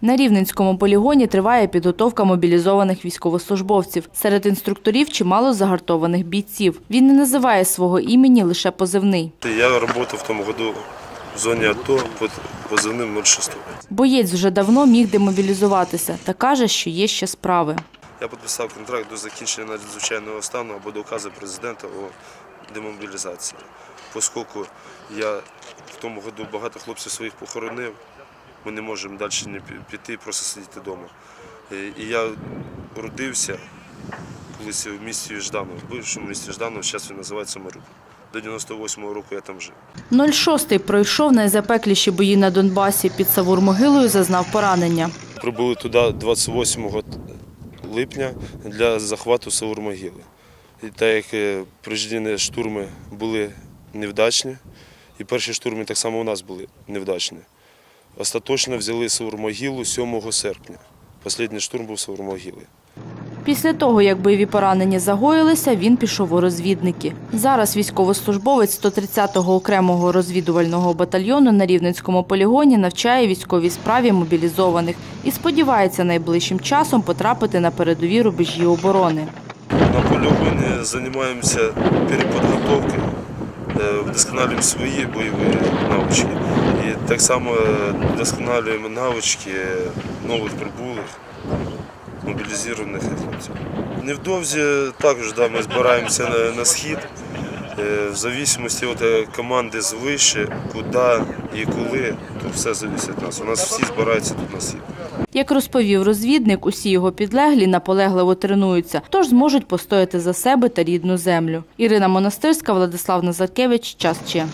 На Рівненському полігоні триває підготовка мобілізованих військовослужбовців. Серед інструкторів чимало загартованих бійців. Він не називає свого імені лише позивний. Я работал в том году в зоне АТО под позывным 06. Боєць вже давно міг демобілізуватися та каже, що є ще справи. Я підписав контракт до закінчення надзвичайного стану або до указу президента о демобілізації. Оскільки я в тому году багато хлопців своїх похоронив, ми не можемо далі не піти, просто сидіти вдома. Е, І я родився колись в місті Жданов, в бившому місті Жданов, зараз він називається Маріуполь. До 98-го року я там жив. 06-й пройшов найзапекліші бої на Донбасі. Під Савур-могилою зазнав поранення. Прибули туди 28 липня для захвату Саур-могили. І так як е, штурми були невдачні, і перші штурми так само у нас були невдачні. Остаточно взяли Саур-могилу 7 серпня. Останній штурм був Саур-могили. Після того, як бойові поранення загоїлися, він пішов у розвідники. Зараз військовослужбовець 130-го окремого розвідувального батальйону на Рівненському полігоні навчає військовій справі мобілізованих і сподівається найближчим часом потрапити на передові рубежі оборони. На полігоні займаємося переподготовкою, е, вдосконалюємо свої бойові навички. Так само е, вдосконалюємо навички нових прибулих, мобілізованих хлопців. Невдовзі також да, ми збираємося на, на схід. Е, В зависимості від е, команди звище, куди і коли, то все залежить від нас. У нас всі збираються тут на схід. Як розповів розвідник, усі його підлеглі наполегливо тренуються, тож зможуть постояти за себе та рідну землю. Ірина Монастирська, Владислав Назаркевич. Час Че.